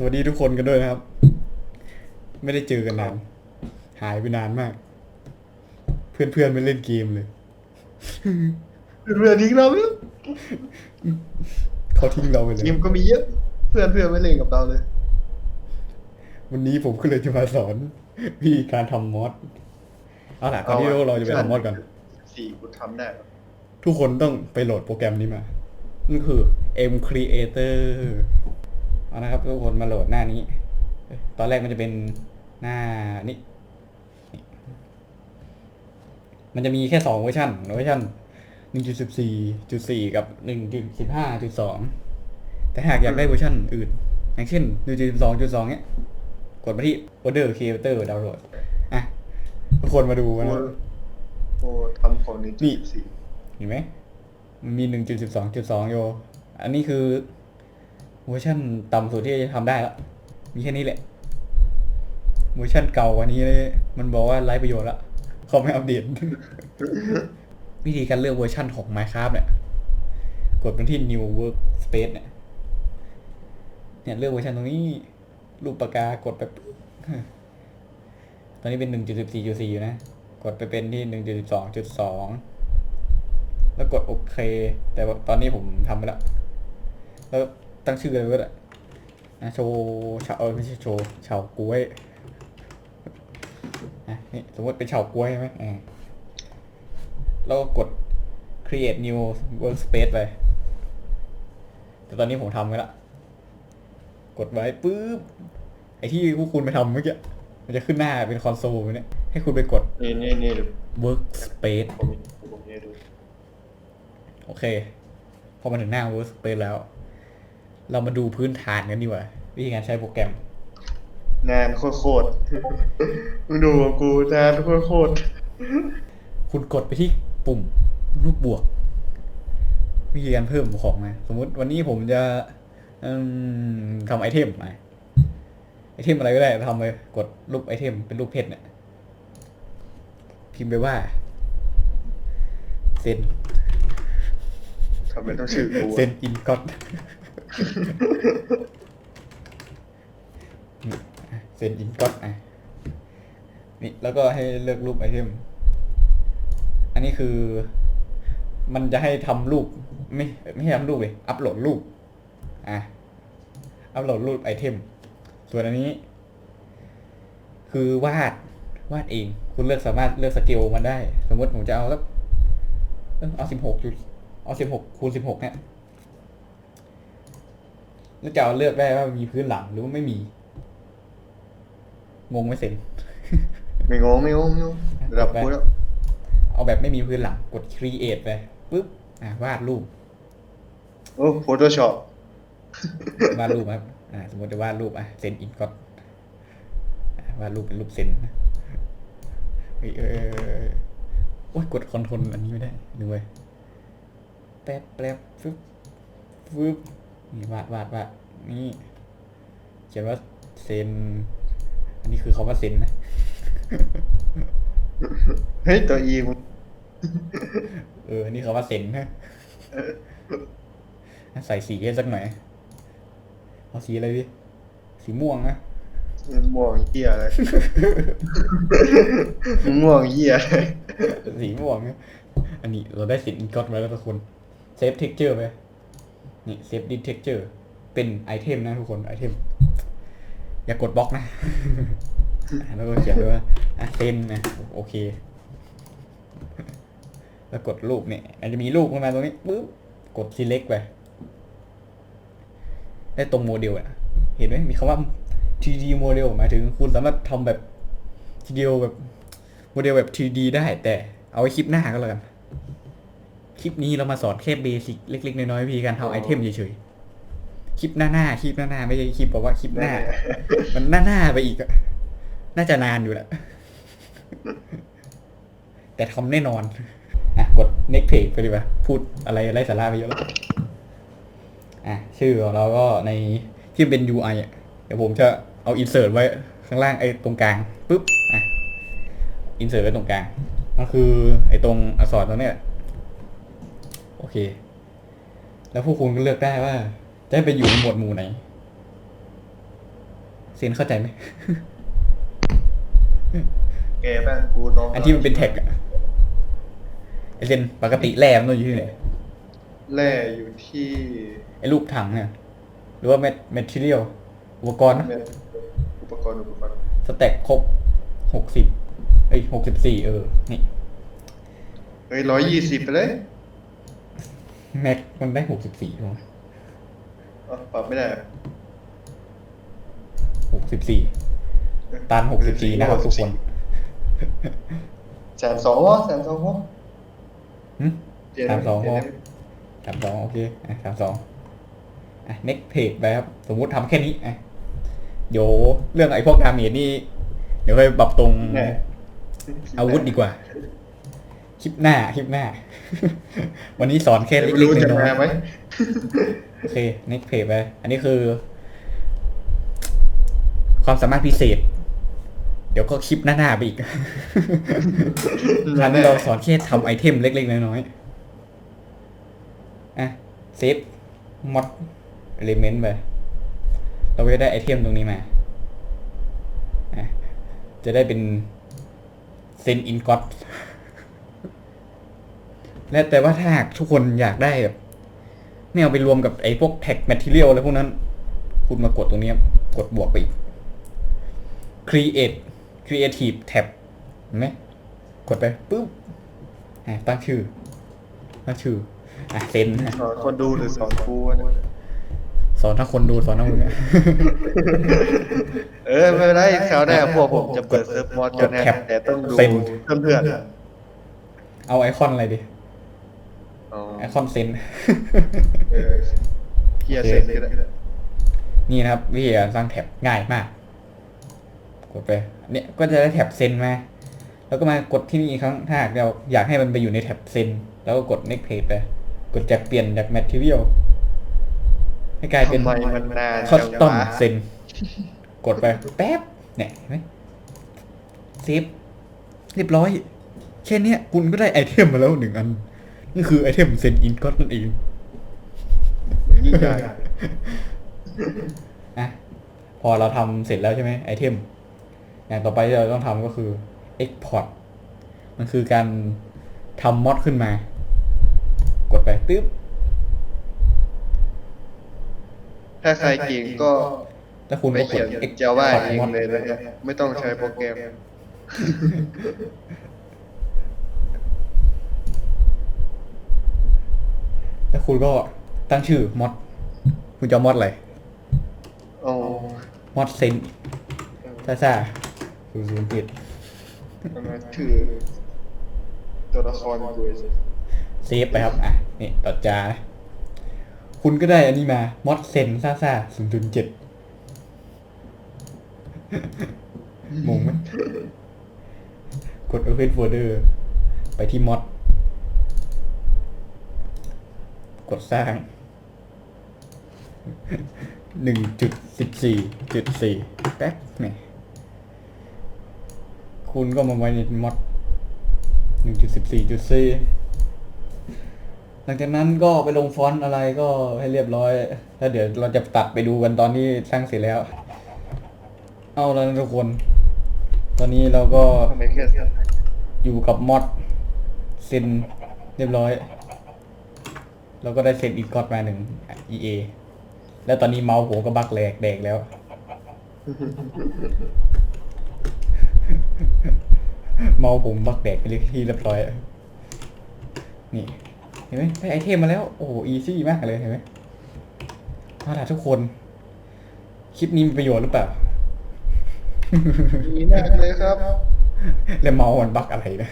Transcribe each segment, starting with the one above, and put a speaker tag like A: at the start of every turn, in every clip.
A: สวัสดีทุกคนกันด้วยนะครับ ไม่ได้เจอกันนาน หายไปนานมาก เพื่อนๆไม่เล่นเกมเลย
B: เพื่อนทิ้งเราแล้ว
A: เขาทิ้งเราไปเลย
B: ทีมก็มีเยอะ เพื่อนเพื่อนไม่เล่นกับเราเลย
A: วันนี้ผมก็เลยจะมาสอนวิธีการทำมอดเอาล่ะก่อนที่เราจะไปทำมอดกัน
B: สี่กูทำได้หรอ
A: ทุกคนต้องไปโหลดโปรแกรมนี้มานั่นคือ M Creator เอานะครับทุกคนมาโหลดหน้านี้เอ้ยตอนแรกมันจะเป็นหน้านี้นี่มันจะมีแค่สองเวอร์ชันเวอร์ชันหนึ่งจุดสิบสี่จุดสี่กับหนึ่งจุดสิบห้าจุดสองแต่หากอยากได้เวอร์ชันอื่น อย่างเช่นหนึ่งจุดสิบสองจุดสองเนี้ย กดมาที่ Order Creator Download อะทุกคนมาดู
B: กู
A: นะ
B: กูทำของนี้
A: นี่
B: สี่
A: เห็นไหมมันมีหนึ่งจุดสิบสองจุดสองโย อันนี้คือ เวอร์ชันต่ำสุดที่จะทำได้แล้วมีแค่นี้แหละเวอร์ชันเก่ากว่านี้เลยมันบอกว่าไร้ประโยชน์ละเขาไม่อัปเดต วิธีการเลือกเวอร์ชันของ Minecraft เนี่ย กดไปที่ New Workspace เนี่ยเนี่ยเลือกเวอร์ชันตรงนี้ รูปปากกากดไปตอนนี้เป็นหนึ่งจุดสิบสี่จุดสี่อยู่นะ กดไปเป็นที่หนึ่งจุดสิบสองจุดสองแล้วกดโอเค แต่ตอนนี้ผมทำไปแล้ว แล้ว ตั้งชื่อเลยก็ได้นะโชว์ชาวเออไม่ใช่โชว์ชาวกล้วยนะนี่สมมติเป็นชาวกล้วยใช่ไหมอ่าแล้วก็กด create new workspace ไปแต่ตอนนี้ผมทำไว้ละกดไว้ปุ๊บไอที่พวกคุณไปทำเมื่อกี้มันจะขึ้นหน้าเป็นคอนโซลเนี่ยให้คุณไปกด
B: นี่นี่นี่ดู
A: workspace
B: ผมผมนี่ดู
A: โอเค พอมาถึงหน้า workspace แล้ว เรามาดูพื้นฐานกันดีกว่าวิธีการใช้โปรแกรม
B: นานโคตรๆมึงดูของกูนานโคตร
A: คุณกดไปที่ปุ่มรูปบวก วิธีการเพิ่มของนะสมมุติวันนี้ผมจะอืมทำไอเทมมาไอเทมอะไรก็ได้ทำไปกดรูปไอเทมเป็นรูปเพชรเนี่ยพิมพ์ไปว่าเซน
B: ๆทำไมต้องชื่อกู
A: เซนอินก็ต เซนอินก็ตอะนี่แล้วก็ให้เลือกรูปไอเทม อันนี้คือ มันจะให้ทำรูป ไม่ไม่ให้ทำรูปเลยอัปโหลดรูป อะ อัปโหลดรูปไอเทม ส่วนอันนี้ คือวาดวาดเอง คุณเลือกสามารถเลือกสเกลมันได้ สมมติผมจะเอาสักเอ้ยเอาสิบหกจุดเอาสิบหกคูณสิบหกเนี่ย แล้วจะเอาเลือกได้ว่ามีพื้นหลังหรือว่าไม่มี งงไหม่เสร็จ
B: ไม่งงไม่งงไม่งงระดับกูแล้ว
A: เอาแบบไม่มีพื้นหลังกด create ไปปุ๊บอะวาดรูป
B: โอ้โฟโต้ช็อป
A: วาดรูปครับอ่าสมมติจะวาดรูปอะเซนอินก็วาดรูปเป็นรูปเซนนะเฮ้ยเออโอ้ยกดคอนโทรลอันนี้ไม่ได้ดูไว้ยแป๊บแป๊บฟึบฟึบ นี่วาดวาดวาดนี่เขียนว่าเซน อันนี้คือคาว่าเซนนะ
B: เฮ้ยตัวอีมึง
A: เออ อันนี้คาว่าเซนนะ ใส่สีให้สักหน่อย เอาสีอะไรดิ สีม่วงนะ
B: มึงม่วงเหี้ยอะไรมึงม่วงเหี้ยอะไร
A: สีม่วงนะอันนี้เราได้สินก็อดมาแล้วทุกคน เซฟเท็กเจอร์ไป นี่เซฟดิเท็กเจอร์เป็นไอเทมนะทุกคนไอเทม อย่ากดบล็อกนะ แล้วก็เขียนด้วยว่าอะเซนนะ โอเค แล้วกดรูปเนี่ยอาจจะมีรูปขึ้นมาตรงนี้ปุ๊บกด select ไปได้ตรงโมเดลอะเห็นไหมมีคำว่า 3D โมเดลหมายถึงคุณสามารถทำแบบทีเดียวแบบโมเดลแบบ 3D ได้แต่เอาไว้คลิปหน้าก็แล้วกัน คลิปนี้เรามาสอนแค่เบสิกเล็ก ๆ น้อยๆวิธีการทำไอเทมเฉยๆ คลิปหน้าๆ คลิปหน้าๆ ไม่ใช่คลิปบอกว่าคลิปหน้า มันหน้าๆ ไปอีกอะน่าจะนานอยู่แหละ แต่ทำแน่นอน อะ กด next page ไปดีกว่า พูดอะไรไร้สาระไปเยอะแล้ว อะ ชื่อของเราก็ในที่เป็น UI อะ เดี๋ยวผมจะเอา insert ไว้ข้างล่างไอ้ตรงกลางปุ๊บ อะ insert ไว้ตรงกลางมันคือไอ้ตรงอักษรตรงเนี้ย โอเค แล้วพวกคุณก็เลือกได้ว่า จะให้ไปอยู่ในหมวดหมู่ไหนเซนเข้าใจไหม
B: แกแม่งกูน้อง
A: อันที่มันเป็นแท็กอะไอเซนปกติแร่มันต้องอยู่ที่ไหน
B: แร่อยู่ที่
A: ไอรูปถังเนี่ยหรือว่าเม็ดเมทีเรียลอุปกรณ์นะ
B: อุปกรณ์อุปกรณ์
A: สแต็กครบหกสิบเอ้ยหกสิบสี่เออ นี่
B: เฮ้ยร้อยยี่สิบไปเลย
A: แม็กมันได้หกสิบสี่ถูกไหม
B: อ๋อปรับไม่ได้
A: หกสิบสี่ตันหกสิบสี่นะครับทุกคน
B: แสนสองวะแสนสองวะ
A: หึ
B: เจ็ด
A: สามสอง
B: เจ็ด
A: พอสามสองโอเคอะสามสองอะ next page ไปครับ สมมุติทำแค่นี้อะเดี๋ยวเรื่องไอ้พวกดาเมจนี่ เดี๋ยวไปปรับตรง
B: แน่
A: อาวุธดีกว่า คลิปหน้าคลิปหน้า วันนี้สอนแค่
B: ไม่
A: เล็ก
B: รู้
A: ๆ
B: จะ
A: น้อย
B: มาไหม
A: ๆโอเค next page ไปอันนี้คือ ความสามารถพิเศษ เดี๋ยวก็คลิปหน้าๆไปอีกอันนี้เราสอนแค่ทำไอเทมเล็กๆน้อยๆอะเซฟมอดเอลิเมนต์ไปเราก็จะได้ไอเทมตรงนี้มาอะจะได้เป็นเซนอินกอต และแต่ว่าถ้าหากทุกคนอยากได้แบบไม่เอาไปรวมกับไอ้พวกแท็กแมทเทียลอะไรพวกนั้น คุณมากดตรงนี้ครับกดบวกไปอีก create creative tab เห็นไหมกดไปปุ๊บอะตั้งชื่อตั้งชื่ออะเซนอะ
B: สอนคนดูหรือสอนกูวะเนี่ย
A: สอนทั้งคนดูสอนทั้งมึงอะ
B: เออไม่เป็นไรคราวหน้าพวกผมจะเปิดเซิร์ฟมอดกันนะ
A: กดแคป
B: แต่ต้องดู
A: เซ็น
B: เพื่อน
A: เอาไอคอนอะไรดี
B: ๆอ๋อ
A: ไอคอนเซน
B: เออเฮียเซ็นก็ได้
A: นี่นะครับ วิธีการสร้างแท็บง่ายมาก กดไป เนี่ยก็จะได้แท็บเซนมา แล้วก็มากดที่นี่อีกครั้งถ้าหากเราอยากให้มันไปอยู่ในแท็บเซนแล้วก็กด next page ไป กดจากเปลี่ยนจาก material ให้กลายเป็น
B: ทำไมมันนาน
A: คอสตอม
B: จังวะ
A: เซนกดไปแป๊บ เนี่ยเห็นไหมเซฟเรียบร้อย แค่เนี้ยคุณก็ได้ไอเทมมาแล้วหนึ่งอัน นี่คือไอเทมเซนอินก็นั่นเอง
B: ยิ่งใหญ่
A: อะพอเราทำเสร็จแล้วใช่ไหมไอเทมอย่างต่อไปที่เราต้องทำก็คือ Export มันคือการทำมอดขึ้นมา กดไปตึ๊บ
B: ถ้าใครเก่งก็
A: แล้วคุณ
B: ไป
A: ก็ก
B: เขีย
A: ด
B: น
A: Export
B: เจาว่าเอง
A: mod
B: เลยนะฮะไม่ต้องใช้โปรแกรม
A: แล้ว คุณก็ตั้งชื่อมอดคุณจะเอามอดอะไร
B: อ๋อ
A: มอดเซนซ่าซ่าศูนย์ศูนย์เจ็ด
B: ประมาณชื่อตัวละครกูสิ
A: เซฟไปครับ อะ นี่ต่อจานะคุณก็ได้อันนี้มามอดเซนซ่าซ่าศูนย์ศูนย์เจ็ดงงไหมกด Open Folder ไปที่มอด กดสร้างหนึ่งจุดสิบสี่จุดสี่แป๊บเนี่ยคุณก็มาไว้ในมอดหนึ่งจุดสิบสี่จุดสี่หลังจากนั้นก็ไปลงฟอนต์อะไรก็ให้เรียบร้อย แล้วเดี๋ยวเราจะตัดไปดูกันตอนที่สร้างเสร็จแล้ว เอาแล้วนะทุกคน ตอนนี้เราก็
B: ทำไมแค่
A: อยู่กับมอดเซนเรียบร้อย เราก็ได้เซนอีกกอดมาหนึ่ง EA แล้วตอนนี้เมาส์ผมก็บักแหลกแดกแล้ว เมาส์ผมบักแดกไปเรียที่เรียบร้อยนี่ เห็นไหมได้ไอเทมมาแล้ว โอ้โหอีซี่มากเลยเห็นไหมเอาล่ะทุกคน คลิปนี้มีประโยชน์หรือเปล่า
B: ดีมากเลยครับ
A: แล้วเมาส์มันบักอะไรนะ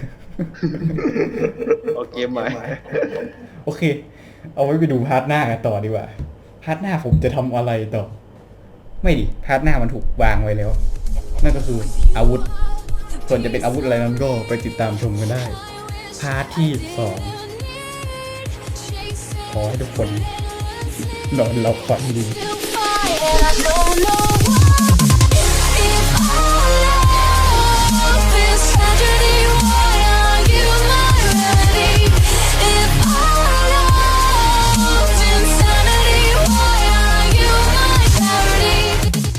B: เอาเกมใหม่
A: โอเค เอาไว้ไปดูพาร์ทหน้ากันต่อดีกว่า พาร์ทหน้าผมจะทำอะไรต่อ ไม่ดิ พาร์ทหน้ามันถูกวางไว้แล้ว นั่นก็คืออาวุธ ส่วนจะเป็นอาวุธอะไรนั้นก็ไปติดตามชมกันได้ พาร์ทที่สองขอให้ทุกคนนอนหลับฝันดี